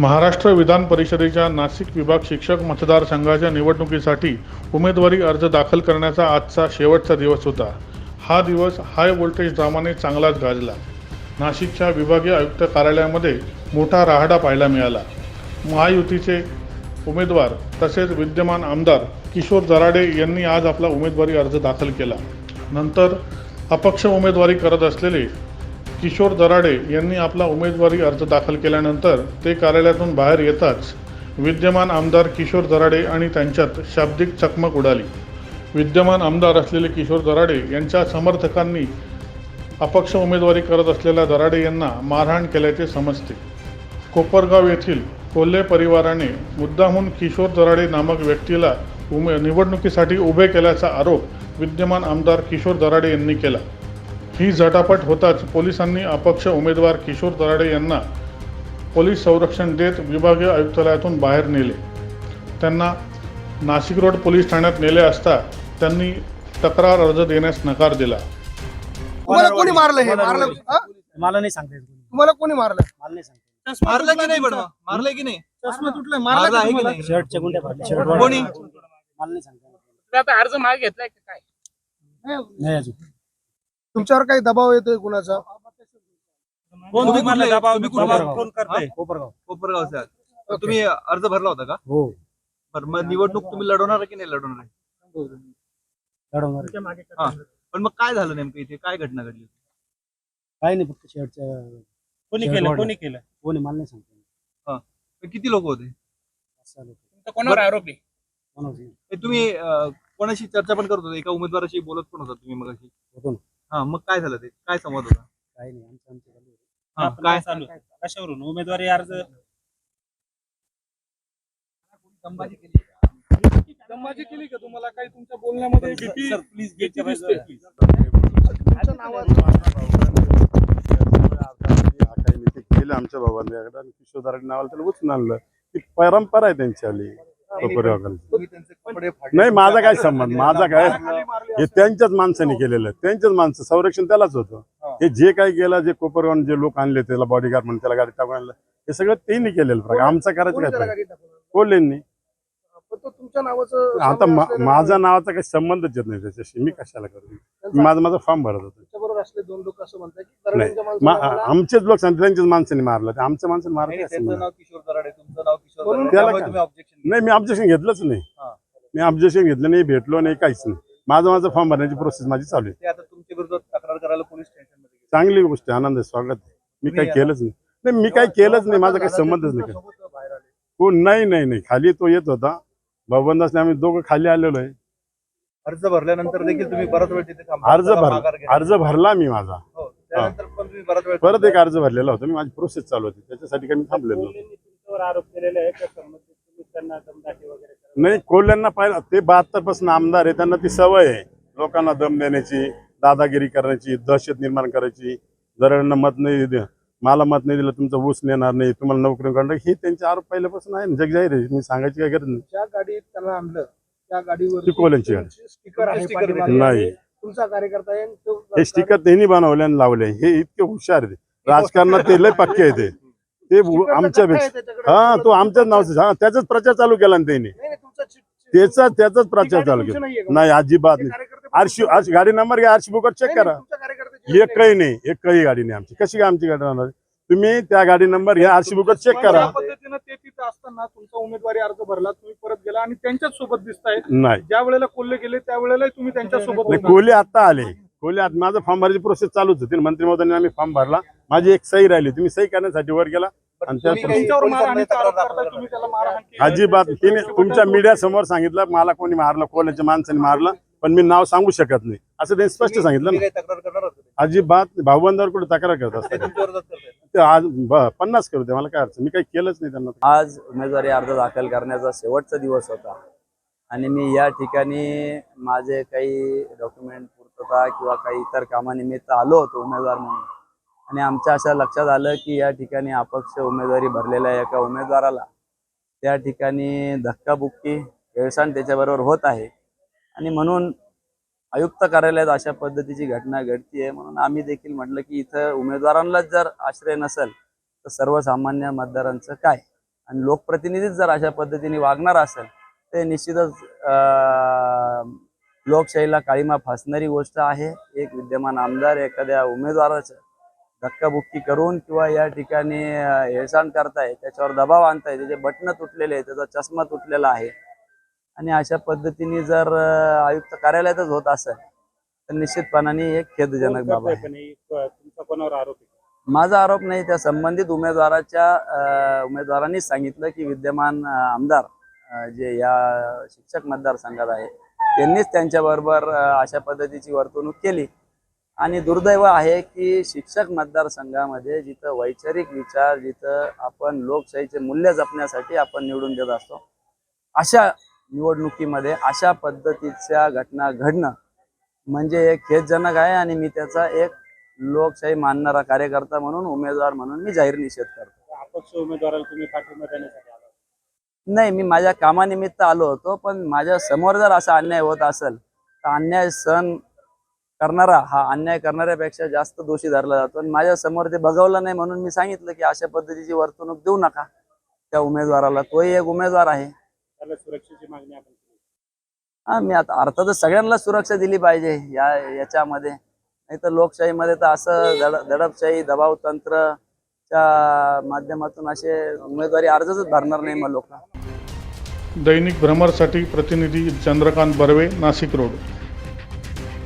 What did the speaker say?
महाराष्ट्र विधान परिषदेच्या नाशिक विभाग शिक्षक मतदारसंघाच्या निवडणुकीसाठी उमेदवारी अर्ज दाखल करण्याचा आजचा शेवटचा दिवस होता. हा दिवस हाय व्होल्टेज ड्रामाने चांगलाच गाजला. नाशिकच्या विभागीय आयुक्त कार्यालयामध्ये मोठा राहाडा पाहायला मिळाला. महायुतीचे उमेदवार तसेच विद्यमान आमदार किशोर जराडे यांनी आज आपला उमेदवारी अर्ज दाखल केला. नंतर अपक्ष उमेदवारी करत असलेले किशोर दराडे यांनी आपला उमेदवारी अर्ज दाखल केल्यानंतर ते कार्यालयातून बाहेर येताच विद्यमान आमदार किशोर दराडे आणि त्यांच्यात शाब्दिक चकमक उडाली. विद्यमान आमदार असलेले किशोर दराडे यांच्या समर्थकांनी अपक्ष उमेदवारी करत असलेल्या दराडे यांना मारहाण केल्याचे समजते. कोपरगाव येथील कोल्हे परिवाराने मुद्दाहून किशोर दराडे नामक व्यक्तीला उमे निवडणुकीसाठी उभे केल्याचा आरोप विद्यमान आमदार किशोर दराडे यांनी केला. ही झटापट होताच पोलिसांनी अपक्ष उमेदवार किशोर दराडे यांना पोलीस संरक्षण देत विभागीय आयुक्तालयातून बाहेर नेले त्यांना नाशिक रोड पोलीस ठाण्यात नेले असता त्यांनी तक्रार अर्ज देण्यास नकार दिला तुम्हाला कोणी मारलं हे मारलं हा? मला नाही सांगता येत कोणी. तुम्हाला कोणी मारलं मला नाही सांगता येत. मारलं की नाही पण मारलंय की नाही चष्मा मारलं मारलं आहे का? नाही शर्टच्या गुंड्या फाडल्या. शर्ट. कोणी? मला नाही सांगता येत. आता अर्ज मागे घेतलाय का काय नाही अजून तुमच्यावर काही दबाव येतोय कुणाचा? कोण तुम्ही कुठले? कोपरगाव. कोपरगाव. कोपरगावचे आहात. तर तुम्ही अर्ज भरला होता का? हो. बरं मग निवडणूक तुम्ही लढवणार आहे की नाही लढवणार आहे? लढवणार हा. पण मग काय झालं नेमकं इथे? काय घटना घडली काय नाही फक्त शर्टच्या कोणी केलं. कोणी केलं? कोणी मला नाही सांगता. तर किती लोक होते? असं आलं. तुमचा कोणावर आरोप आहे? नाही. हे तुम्ही अं, कोणाशी चर्चा पण करत होता? एका उमेदवाराशी बोलत पण होता तुम्ही मग होतो ना. हा मग काय झालं ते? काय संवाद होता? काय नाही आमचं आमचं चालू आहे. हा, आपण काय चालू? आहे? कशावरून? उमेदवारी अर्ज? दमाजी केली. का तुम्हाला? काही तुमच्या बोलण्यामध्ये प्लीज केलं आमच्या बाबांनी आणि नावाला त्याला उचलून आणलं. ती परंपरा आहे त्यांची आली. नाही माझा काय संबंध माझा काय? हे त्यांच्याच माणसाने केलेलं. त्यांच्याच माणसं संरक्षण त्यालाच होतं. हे. जे काही केलं जे कोपरगाव जे लोक आणले त्याला बॉडीगार्ड म्हणून त्याला गाडी टाकून आणलं हे सगळं त्यांनी केलेलं प्रकार आमचा करायचं काय? कोल्हेंनी पण तो तुमच्या नावाचं आता सामील मा- असलेलं माझा नावाचा काही संबंधच येत नाही त्याच्याशी मी कशाला करू? त्यांचा- माझा माझा फॉर्म भरत होतो. त्याच्याबरोबर असले दोन लोक असं म्हणतात की नाही. दरम्यानच्या मा- माणसाला आम्हाला- आमचेच लोक सांगतात त्यांच्याच माणसाने मारलं ते आमच्या माणसाने मारलं नाही, त्याचं? नाव किशोर दराडे तुमचं नाव किशोर म्हणून दराडे त्याला त्यामुळे काय? तुम्ही ऑब्जेक्शन नाही मी ऑब्जेक्शन घेतलंच नाही हा. मी ऑब्जेक्शन घेतलं नाही भेटलो नाही काहीच नाही माझं माझं फॉर्म भरण्याची प्रोसेस माझी चालू आहे ते आता तुमच्या विरोधात तक्रार करायला पोलीस स्टेशनमध्ये गेले. चांगली गोष्ट आहे आनंद आहे स्वागत आहे मी काही केलंच नाही नाही मी काही केलंच नाही माझा काही संबंधच नाही. हो नाही नाही नाही खाली तो येत होता भाऊबंदासने आम्ही दोघं खाली आलेलो आहे अर्ज भरल्यानंतर देखील तुम्ही बराच वेळ तिथे थांबला. अर्ज त्याला भरला माघार घेतला. अर्ज भरला मी माझा. हो, त्यानंतर पण तुम्ही बराच वेळ परत एक. अर्ज भरलेला होता. मी माझी प्रोसेस चालू होती. त्याच्यासाठी काही मी थांबलेलो नव्हतो. कोल्हेंनी तुमच्यावर आरोप केलेले आहे का संबंधित तुम्ही त्यांना दमदाटी वगैरे करत नाही कोल्ह्यांना पाहिलं. ते बहात्तरपासून आमदार आहे. त्यांना ती सवय आहे. लोकांना दम देण्याची दादागिरी करण्याची दहशत निर्माण करायची. जरांना मत नाही दे- मला मत नाही दिलं तुमचं ऊस नेणार नाही तुम्हाला नोकरी करणार हे त्यांचे आरोप पहिल्यापासून आहे ना. जगजाहीर आहे. मी सांगायची काय गरज नाही. ज्या गाडीत त्यांना आणलं त्या गाडीवर ती कोल्ह्यांची गाडी. स्टिकर आहे स्टिकर पाठीमागे. नाही. तुमचा कार्यकर्ता आहे आणि तो हे स्टिकर त्यांनी बनवले आणि लावले. हे इतके हुशार आहे राजकारणात ते लय पक्के आहे ते ते स्टिकर तर आमच्या टाकता पेक्षा आहे त्याच्याकडे. हा तो आमच्याच नावाचा हा त्याचाच प्रचार चालू केला ना त्यांनी. नाही, नाही, तुमचा चि- चि- त्याचा त्याचाच प्रचार चालू तुमची केला. का? नाही अजिबात ते नाही. कार्यकर्ते आरशी आरशी- गाडी नंबर घ्या आरशी बुकवर चेक नाही, करा. नाही, तुमच्या कार्यकर्त्याची एक काही नाही. एक काही गाडी नाही आमची. कशी काय आमची गाडी राहणार? तुम्ही त्या गाडी नंबर घ्या आरशी बुकवर चेक करा ज्या पद्धतीनं ते तिथं असताना तुमचा उमेदवारी अर्ज भरला तुम्ही परत गेला आणि त्यांच्याच सोबत दिसताय. नाही. ज्या वेळेला कोल्हे गेले त्या वेळेला तुम्ही त्यांच्यासोबत नाही, कोहली आता आले. कोहली आता माझं फॉर्म भरायची प्रोसेस चालूच होती. मंत्री महोदयांनी आम्ही फॉर्म भरला. माझी एक सही राहिली तुम्ही सही करण्यासाठी वर गेला. आणि त्या तुम्ही काही तुमच्यावर पोलिसांमध्ये मारहाणीचा तक्रार आरोप दाखल करताय, करा. तुम्ही त्याला मारहाण केली. अजिबात. तिने तुमच्या मीडिया समोर सांगितलं मला कोणी मारलं कोल्याच्या माणसाने मारलं. पण मी नाव सांगू शकत नाही. असं त्यांनी स्पष्ट सांगितलं ना. काही तक्रार करणार होते अजिबात भाऊबंदावर कुठे तक्रार करत असतात. ते आज ब- पन्नास करू दे मला काय अडचण. मी काही केलंच नाही त्यांना. आज उमेदवारी अर्ज दाखल करण्याचा शेवटचा दिवस होता. आणि मी या ठिकाणी माझे काही डॉक्युमेंट पूर्तता किंवा काही इतर कामानिमित्त आलो होतो उमेदवार म्हणून. आणि आमच्या अशा लक्षात आलं की या ठिकाणी अपक्ष उमेदवारी भरलेल्या एका उमेदवाराला. त्या ठिकाणी धक्काबुक्की हेळसांड त्याच्याबरोबर होत आहे. आणि म्हणून आयुक्त कार्यालयात अशा पद्धतीची घटना घडतीये. म्हणून आम्ही देखील म्हटलं की इथं उमेदवारांनाच जर आश्रय नसेल तर सर्वसामान्य मतदारांचं काय? आणि लोकप्रतिनिधीच जर अशा पद्धतीने वागणार असेल ते निश्चितच लोकशाहीला काळीमा फासणारी गोष्ट आहे. एक विद्यमान आमदार एखाद्या उमेदवाराचं धक्काबुक्की करून किंवा या ठिकाणी अं, हेळसांड करताय त्याच्यावर दबाव आणताय त्याचे बटणं तुटलेले आहे त्याचा चष्मा तुटलेला आहे. आणि अशा पद्धतीने जर आयुक्त कार्यालयातच होत असेल तर निश्चितपणाने हे खेदजनक बाब आहे. तुमचा कोणावर आरोप आहे? माझा आरोप नाही त्या संबंधित उमेदवाराच्या उमेदवारांनी सांगितलं की विद्यमान आमदार जे या शिक्षक मतदारसंघात आहे त्यांनीच त्यांच्याबरोबर अशा पद्धतीची वर्तणूक केली. आणि दुर्दैव आहे की शिक्षक मतदारसंघामध्ये जिथं वैचारिक विचार जिथं आपण लोकशाहीचे मूल्य जपण्यासाठी आपण निवडून देत असतो अशा निवडणुकीमध्ये अशा पद्धतीच्या घटना घडणं म्हणजे हे खेदजनक आहे आणि मी त्याचा एक लोकशाही मानणारा कार्यकर्ता म्हणून उमेदवार म्हणून मी जाहीर निषेध करतो. अपक्ष उमेदवाराला तुम्ही पाठिंबा देण्यासाठी आला नाही मी माझ्या कामानिमित्त आलो होतो पण माझ्यासमोर जर असा अन्याय होत असेल तर अन्याय सहन करणारा हा अन्याय करणाऱ्यापेक्षा जास्त दोषी धरला जातो. आणि माझ्यासमोर ते बघवलं नाही म्हणून मी सांगितलं की अशा पद्धतीची वर्तणूक देऊ नका त्या उमेदवाराला. तोही एक उमेदवार आहे. सुरक्षेची मागणी आपण केली. हा मी आता अर्थातच सगळ्यांना सुरक्षा दिली पाहिजे या याच्यामध्ये. नाही तर लोकशाहीमध्ये तर असं दड दडपशाही दबाव तंत्रच्या माध्यमातून असे उमेदवारी अर्जच भरणार नाही मग लोक. दैनिक भ्रमरसाठी प्रतिनिधी चंद्रकांत बर्वे नाशिक रोड.